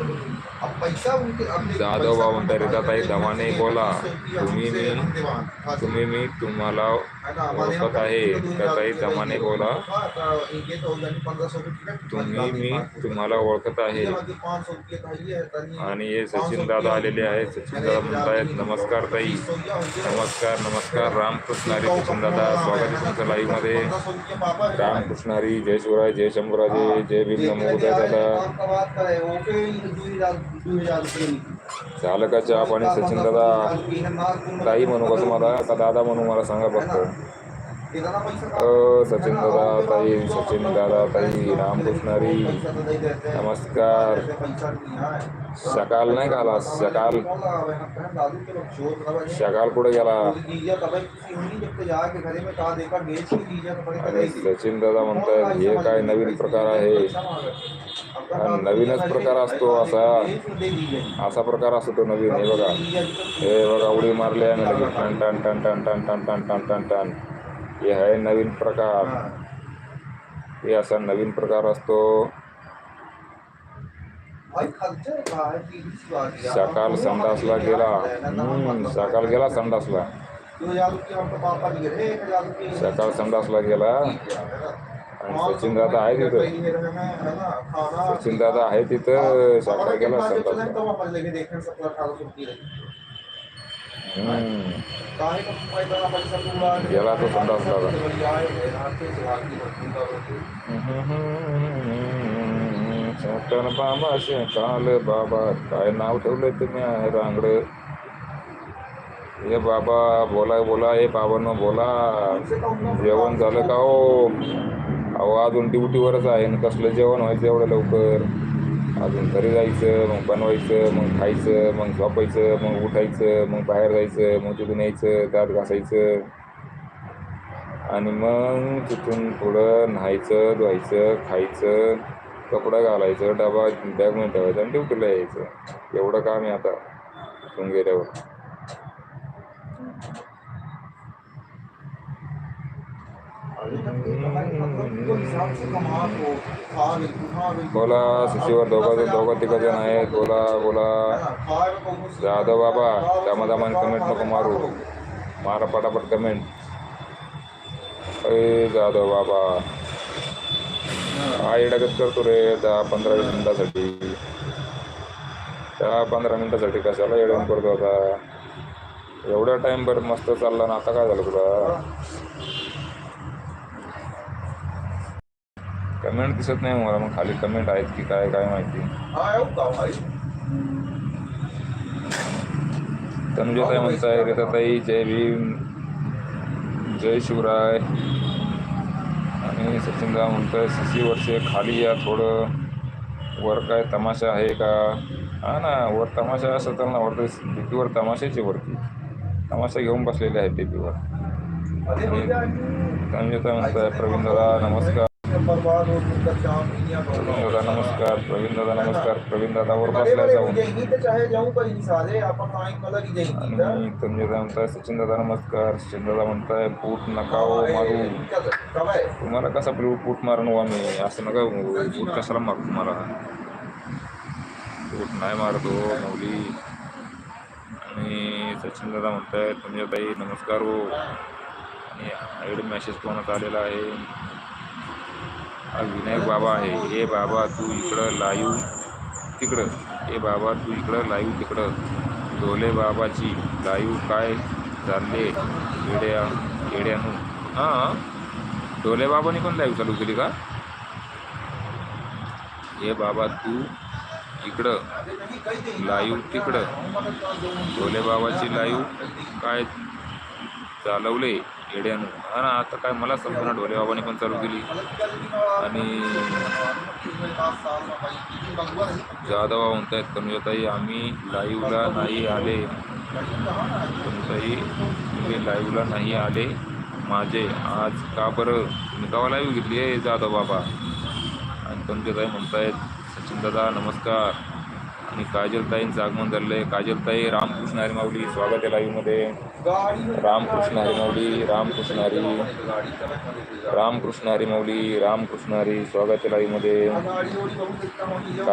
சொல்லுங்கள் जाधव बावनटरेचा ताई धमाने बोला तुम्ही मी तुम्ही मी तुम्हाला ओळखत आहे ताई धमाने बोला तुम्ही मी तुम्हाला ओळखत आहे आणि हे सचिन दादा आलेले आहे सचिन दादा म्हणतायत नमस्कार ताई नमस्कार नमस्कार रामकृष्णारी सचिन दादा स्वागत आहे तुमचं लाईव्हमध्ये रामकृष्णारी जय शिवराय जय शंभराजे जय भीम नमोदय दादा झालं का चहा पाणी सचिन दादा ताई म्हणू का तुम्हाला? का दादा म्हणू मला सांगा फक्त सचिन दादा ताई सचिन दादा ताई राम कृष्णारी नमस्कार. सकाळ नाही का आला? सकाळ सकाळ कुठे गेला? सचिन दादा म्हणतात हे काय नवीन प्रकार आहे? नवीनच प्रकार असतो असा असा प्रकार असतो तो नवीन हे बघा हे बघा उडी मारली आहे ना लगेच टन टन टन टन टन टन टन टन टन टन हे आहे नवीन प्रकार हे असा नवीन प्रकार असतो सकाळ संडासला गेला हम्म, सकाळ गेला संडासला सकाळ संडासला गेला आणि सचिन दादा आहे तिथं सचिन दादा आहे तिथं सकाळ गेला. गेला तो संडासला चटण बाबा शेकाल बाबा काय नाव ठेवलंय तुम्ही आहे रांगड हे बाबा बोला बोला हे बाबांनो बोला जेवण झालं का हो अहो अजून ड्युटीवरच आहे आणि कसलं जेवण व्हायचं एवढं लवकर? अजून घरी जायचं मग बनवायचं मग खायचं मग झोपायचं मग उठायचं मग बाहेर जायचं मग तिथून यायचं दात घासायचं. आणि मग तिथून थोडं न्हायचं धुवायचं खायचं कपडा घालायचं डबा बॅगमध्ये ठेवायचा आणि ड्युटीला यायचं. एवढं काम आहे आता तिथून गेल्यावर. बोला सुशीवर दोघं दोघं तिघं जण आहेत. बोला बोला. जाधव बाबा दमादमान कमेंट नको मारू. मारा पटापट कमेंट अरे जाधव बाबा. हा येडागत करतो रे दहा पंधरा मिनिटासाठी. दहा पंधरा मिनिटासाठी कशाला येडून करतो आता? एवढा टाइम बरं मस्त चालला ना आता काय झालं तुला? कमेंट दिसत नाही मला मग खाली कमेंट आहेत की काय काय माहिती. तनुजाताई म्हणताय रेताताई जय भीम जय शिवराय. आणि सचिनदा म्हणतोय सशी वर्षे खाली या थोडं. वर काय तमाशा आहे का? हा ना वर तमाशा असं तर ना वरती डीपीवर तमाशाची वरती. तमाशा घेऊन बसलेले आहेत डीपीवर. तनुजाताई म्हणताय प्रवीण दादा नमस्कार. दादा नमस्कार. प्रवीण दादा नमस्कार प्रवीण दादावर बसलाय जाऊन. चाहे जाऊन मला आणि तनुजाताई म्हणताय सचिन दादा नमस्कार. सचिन दादा म्हणताय बूट नका हो मारू. तुम्हाला कसा मारून हो आम्ही असं नका बूट कशाला मारू तुम्हाला? बूट नाही मारतो नवली आणि सचिन दादा म्हणताय तनुजाताई नमस्कार हो. आणि आईड मेसेज कोणाचा आलेला आहे? हा विनायक बाबा आहे. ए बाबा तू इकडं लाईव तिकडं. ए बाबा तू इकडं लाईव तिकडं. डोले बाबाची लाईव काय चालले येड्या येड्यानू? हां डोले बाबांनी पण लाईव्ह चालू केली का? ए बाबा तू इकडं लाईव्ह तिकडं. डोले बाबाची लाईव्ह काय चालवले येड्यानं हा ना आता काय मला समजा ढोले बाबाने पण चालू केली. आणि जाधव आहेत तनुजाताई आम्ही लाईव्हला नाही आले. तनुजाताई तुम्ही लाईव्हला नाही आले माझे. आज का बरं? तुम्ही कावा लाईव्ह घेतली आहे जाधव बाबा? आणि तनुजाताई म्हणतायत सचिन दादा नमस्कार. आणि काजलताईंचं आगमन झालेलं आहे काजलताई रामकृष्ण हरी माऊली स्वागत आहे लाईव्हमध्ये रामकृष्ण हरी माऊली रामकृष्ण हरी. रामकृष्ण हरी माऊली रामकृष्ण हरी स्वागत आहे लाईव्हमध्ये काजल